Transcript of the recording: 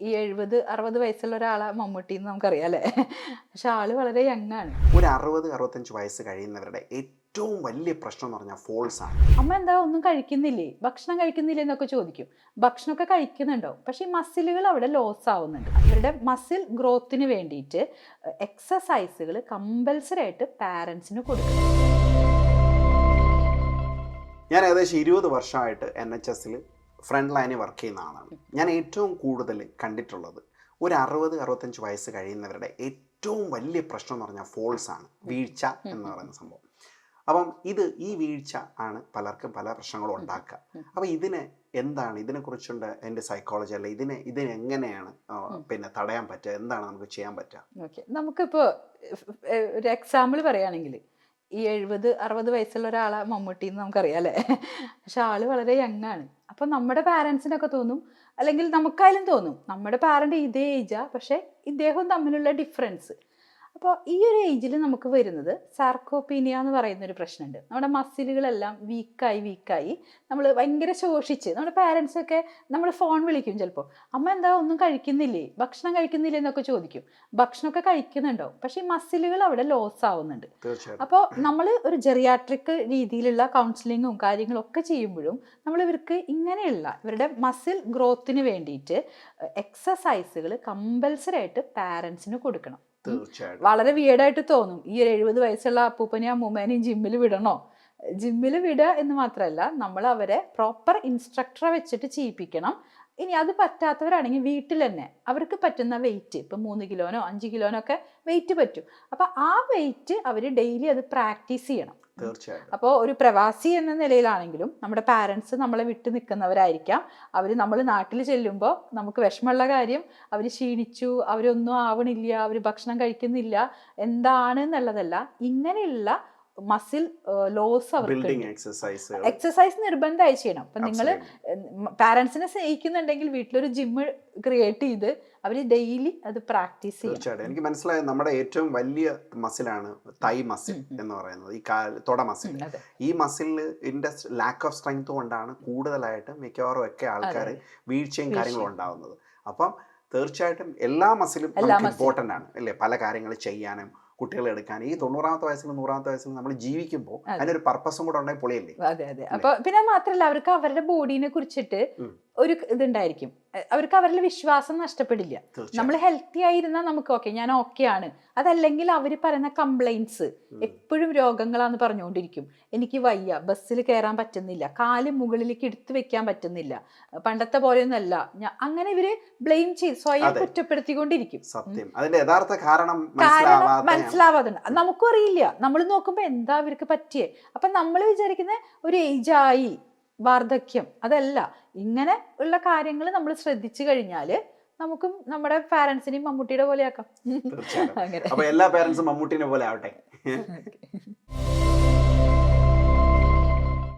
ഈ എഴുപത് അറുപത് വയസ്സുള്ള ഒരാളെ മമ്മൂട്ടി എന്ന് നമുക്കറിയാം അല്ലേ? പക്ഷെ ആൾ വളരെ യങ് ആണ്. ഒരു അറുപത് അറുപത്തഞ്ച് വയസ്സ് കഴിയുന്നവരുടെ ഏറ്റവും വലിയ പ്രശ്നം എന്ന് പറഞ്ഞാൽ ഫോൾസ് ആണ്. അമ്മ എന്താ ഒന്നും കഴിക്കുന്നില്ലേ? ഭക്ഷണം കഴിക്കുന്നില്ലേ എന്നൊക്കെ ചോദിക്കും. ഭക്ഷണമൊക്കെ കഴിക്കുന്നുണ്ടോ? പക്ഷേ ഈ മസിലുകൾ അവിടെ ലോസ് ആവുന്നുണ്ട്. അവരുടെ മസിൽ ഗ്രോത്തിന് വേണ്ടിയിട്ട് എക്സസൈസുകൾ കമ്പൽസറി ആയിട്ട് പാരൻസിന് കൊടുക്കണം. ഞാൻ ഏകദേശം ഇരുപത് വർഷമായിട്ട് എൻ എച്ച് എസിൽ ഫ്രണ്ട് ലൈനിൽ വർക്ക് ചെയ്യുന്ന ആളാണ്. ഞാൻ ഏറ്റവും കൂടുതൽ കണ്ടിട്ടുള്ളത് ഒരു അറുപത് അറുപത്തഞ്ച് വയസ്സ് കഴിയുന്നവരുടെ ഏറ്റവും വലിയ പ്രശ്നം എന്ന് പറഞ്ഞാൽ ഫോൾസ് ആണ്. വീഴ്ച എന്ന് പറയുന്ന സംഭവം. അപ്പം ഇത് ഈ വീഴ്ച ആണ് പലർക്കും പല പ്രശ്നങ്ങളും ഉണ്ടാക്കുക. അപ്പം ഇതിന് എന്താണ്? ഇതിനെക്കുറിച്ചുണ്ട് എന്റെ സൈക്കോളജി അല്ല? ഇതിനെ ഇതിനെ എങ്ങനെയാണ് പിന്നെ തടയാൻ പറ്റുക? എന്താണ് നമുക്ക് ചെയ്യാൻ പറ്റുക? ഓക്കെ നമുക്കിപ്പോൾ ഒരു എക്സാമ്പിൾ പറയുകയാണെങ്കിൽ ഈ എഴുപത് അറുപത് വയസ്സുള്ള ഒരാളെ മമ്മൂട്ടി എന്ന് നമുക്കറിയാം അല്ലേ? പക്ഷെ ആൾ വളരെ യങ് ആണ്. അപ്പം നമ്മുടെ പാരൻസിനൊക്കെ തോന്നും അല്ലെങ്കിൽ നമുക്കായാലും തോന്നും നമ്മുടെ പാരന്റ് ഇതേ ഏജാ പക്ഷെ ഇദ്ദേഹവും തമ്മിലുള്ള ഡിഫറൻസ് അപ്പോൾ ഈ ഒരു ഏജിൽ നമുക്ക് വരുന്നത് സാർക്കോപീനിയ എന്ന് പറയുന്ന ഒരു പ്രശ്നമുണ്ട് നമ്മുടെ മസിലുകളെല്ലാം വീക്കായി വീക്കായി നമ്മൾ ഭയങ്കര ശോഷിച്ച് നമ്മുടെ പാരൻസ് ഒക്കെ നമ്മൾ ഫോൺ വിളിക്കും ചിലപ്പോൾ അമ്മ എന്താ ഒന്നും കഴിക്കുന്നില്ലേ? ഭക്ഷണം കഴിക്കുന്നില്ലേ? എന്നൊക്കെ ചോദിക്കും. ഭക്ഷണമൊക്കെ കഴിക്കുന്നുണ്ടോ പക്ഷേ ഈ മസിലുകൾ അവിടെ ലോസ് ആവുന്നുണ്ട്. അപ്പോൾ നമ്മൾ ഒരു ജെറിയാട്രിക് രീതിയിലുള്ള കൗൺസിലിങ്ങും കാര്യങ്ങളും ഒക്കെ ചെയ്യുമ്പോഴും നമ്മൾ ഇവർക്ക് ഇങ്ങനെയുള്ള ഇവരുടെ മസിൽ ഗ്രോത്തിന് വേണ്ടിയിട്ട് എക്സസൈസുകൾ കമ്പൽസറി ആയിട്ട് പാരൻസിന് കൊടുക്കണം. തീർച്ചയായിട്ടും. വളരെ വിയേഡായിട്ട് തോന്നും. ഈ ഒരു എഴുപത് വയസ്സുള്ള അപ്പൂപ്പനെയും അമ്മൂമ്മേനെയും ജിമ്മിൽ വിടണോ? ജിമ്മിൽ വിടുക എന്ന് മാത്രമല്ല നമ്മൾ അവരെ പ്രോപ്പർ ഇൻസ്ട്രക്ടറെ വെച്ചിട്ട് ചെയ്യിപ്പിക്കണം. ഇനി അത് പറ്റാത്തവരാണെങ്കിൽ വീട്ടിൽ തന്നെ അവർക്ക് പറ്റുന്ന വെയിറ്റ് ഇപ്പം മൂന്ന് കിലോനോ അഞ്ച് കിലോനോ ഒക്കെ വെയിറ്റ് പറ്റും. അപ്പം ആ വെയിറ്റ് അവർ ഡെയിലി അത് പ്രാക്ടീസ് ചെയ്യണം. തീർച്ചയായും അപ്പോൾ ഒരു പ്രവാസി എന്ന നിലയിലാണെങ്കിലും നമ്മുടെ പാരൻസ് നമ്മളെ വിട്ട് നിൽക്കുന്നവരായിരിക്കാം. അവർ നമ്മൾ നാട്ടിൽ ചെല്ലുമ്പോൾ നമുക്ക് വിഷമമുള്ള കാര്യം അവർ ക്ഷീണിച്ചു അവരൊന്നും ആവണില്ല അവർ ഭക്ഷണം കഴിക്കുന്നില്ല എന്താണ് എന്നുള്ളതല്ല. ഇങ്ങനെയുള്ള മസിൽ ലോസ് അവർക്ക് എക്സസൈസ് എക്സസൈസ് നിർബന്ധമായി ചെയ്യണം അപ്പം നിങ്ങൾ പാരൻസിനെ സ്നേഹിക്കുന്നുണ്ടെങ്കിൽ വീട്ടിലൊരു ജിമ്മ് ക്രിയേറ്റ് ചെയ്ത് അവർ ഡെയിലി അത് പ്രാക്ടീസ് ചെയ്യും തീർച്ചയായിട്ടും. എനിക്ക് മനസ്സിലായത് നമ്മുടെ ഏറ്റവും വലിയ മസിലാണ് തൈ മസിൽ എന്ന് പറയുന്നത്. ഈ കാൽ തൊട മസിൽ ഈ മസിലിന്റെ ലാക്ക് ഓഫ് സ്ട്രെങ്ത് കൊണ്ടാണ് കൂടുതലായിട്ട് മിക്കവാറും ഒക്കെ ആൾക്കാർ വീഴ്ചയും കാര്യങ്ങളും ഉണ്ടാവുന്നത്. അപ്പം തീർച്ചയായിട്ടും എല്ലാ മസിലും ഇമ്പോർട്ടന്റ് ആണ്. അല്ലേ? പല കാര്യങ്ങൾ ചെയ്യാനും കുട്ടികളെ എടുക്കാൻ ഈ തൊണ്ണൂറാമത്തെ വയസ്സിലും നൂറാമത്തെ വയസ്സിലും നമ്മൾ ജീവിക്കുമ്പോൾ അതെ. അതിനൊരു പർപ്പസും കൂടെ ഉണ്ടെങ്കിൽ പൊളിയല്ലേ അതെ അതെ അപ്പൊ പിന്നെ മാത്രല്ല അവർക്ക് അവരുടെ ബോഡീനെ കുറിച്ചിട്ട്. ഒരു ഇതുണ്ടായിരിക്കും. അവർക്ക് അവരുടെ വിശ്വാസം നഷ്ടപ്പെടില്ല. നമ്മൾ ഹെൽത്തി ആയിരുന്നാൽ നമുക്ക് ഓക്കെ ഞാൻ ഓക്കെ ആണ്. അതല്ലെങ്കിൽ അവർ പറയുന്ന കംപ്ലൈൻസ് ഉം. എപ്പോഴും രോഗങ്ങളാന്ന് പറഞ്ഞുകൊണ്ടിരിക്കും. എനിക്ക് വയ്യ ബസ്സിൽ കയറാൻ പറ്റുന്നില്ല കാൽ മുകളിലേക്ക് എടുത്തു വെക്കാൻ പറ്റുന്നില്ല പണ്ടത്തെ പോലെ ഒന്നല്ല അങ്ങനെ ഇവർ ബ്ലെയിം ചെയ്ത് സ്വയം. കുറ്റപ്പെടുത്തിക്കൊണ്ടിരിക്കും. യഥാർത്ഥ കാരണം മനസ്സിലാവാതുണ്ട് നമുക്കും അറിയില്ല. നമ്മൾ നോക്കുമ്പോ എന്താ അവർക്ക് പറ്റിയേ? അപ്പൊ നമ്മൾ വിചാരിക്കുന്ന ഒരു ഏജായി വാർദ്ധക്യം. അതല്ല ഇങ്ങനെ ഉള്ള കാര്യങ്ങൾ നമ്മൾ ശ്രദ്ധിച്ചു കഴിഞ്ഞാൽ നമുക്കും നമ്മുടെ പാരന്റ്സിനെയും മമ്മൂട്ടിയുടെ പോലെ ആക്കാം അങ്ങനെ. അപ്പൊ എല്ലാ പാരൻസും മമ്മൂട്ടിനെ പോലെ ആവട്ടെ.